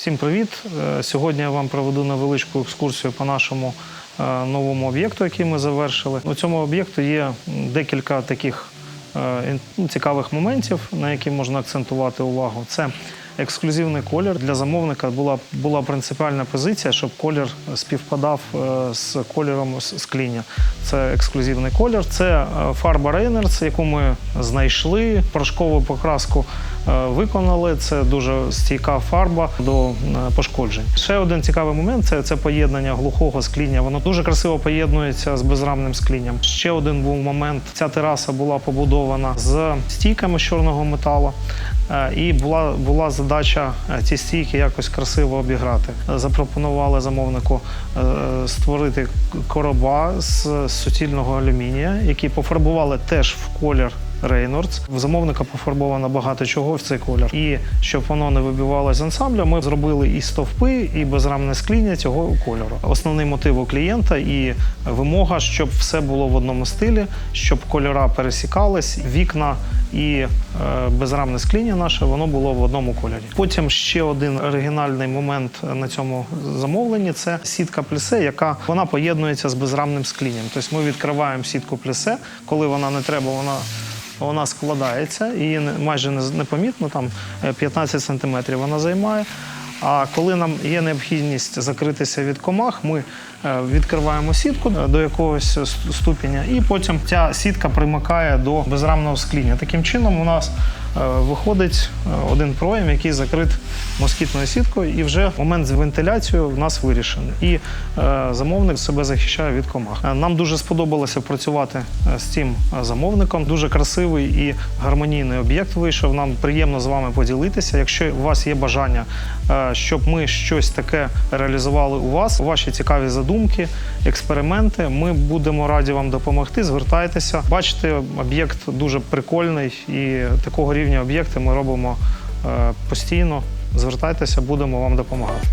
Всім привіт! Е, Сьогодні я вам проведу невеличку екскурсію по нашому е, новому об'єкту, який ми завершили. У цьому об'єкту є декілька таких е, ну, цікавих моментів, на які можна акцентувати увагу. Це ексклюзивний колір. Для замовника була, була принципіальна позиція, щоб колір співпадав з кольором скління. Це ексклюзивний колір. Це фарба Reynolds, яку ми знайшли, порошкову покраску виконали. Це дуже стійка фарба до е, пошкоджень. Ще один цікавий момент це, це поєднання глухого скління. Воно дуже красиво поєднується з безрамним склінням. Ще один був момент. Ця тераса була побудована з стійками з чорного металу. Е, І була, була задача е, ці стійки якось красиво обіграти. Е, Запропонували замовнику е, створити короба з суцільного алюмінія, які пофарбували теж в колір Reynolds. В замовника пофарбовано багато чого в цей колір. І щоб воно не вибивалося з ансамбля, ми зробили і стовпи, і безрамне скління цього кольору. Основний мотив у клієнта і вимога, щоб все було в одному стилі, щоб кольора пересікались, вікна і е, безрамне скління наше воно було в одному кольорі. Потім ще один оригінальний момент на цьому замовленні це сітка плісе, яка вона поєднується з безрамним склінням. Тобто ми відкриваємо сітку плісе, коли вона не треба, вона. Вона складається і майже не- непомітно, там е, 15 сантиметрів вона займає. А коли нам є необхідність закритися від комах, ми е, відкриваємо сітку до якогось ступеня, і потім ця сітка примикає до безрамного скління. Таким чином, у нас е, виходить е, один проєм, який закрит москітною сіткою, і вже момент з вентиляцією в нас вирішений. І е, замовник себе захищає від комах. Е, Нам дуже сподобалося працювати е, з цим е, замовником. Дуже красивий і гармонійний об'єкт вийшов. Нам приємно з вами поділитися. Якщо у вас є бажання, е, щоб ми щось таке реалізували у вас, ваші цікаві задумки, експерименти, ми будемо раді вам допомогти. Звертайтеся. Бачите, об'єкт дуже прикольний і такого рівня об'єкти ми робимо е, постійно. Звертайтеся, будемо вам допомагати.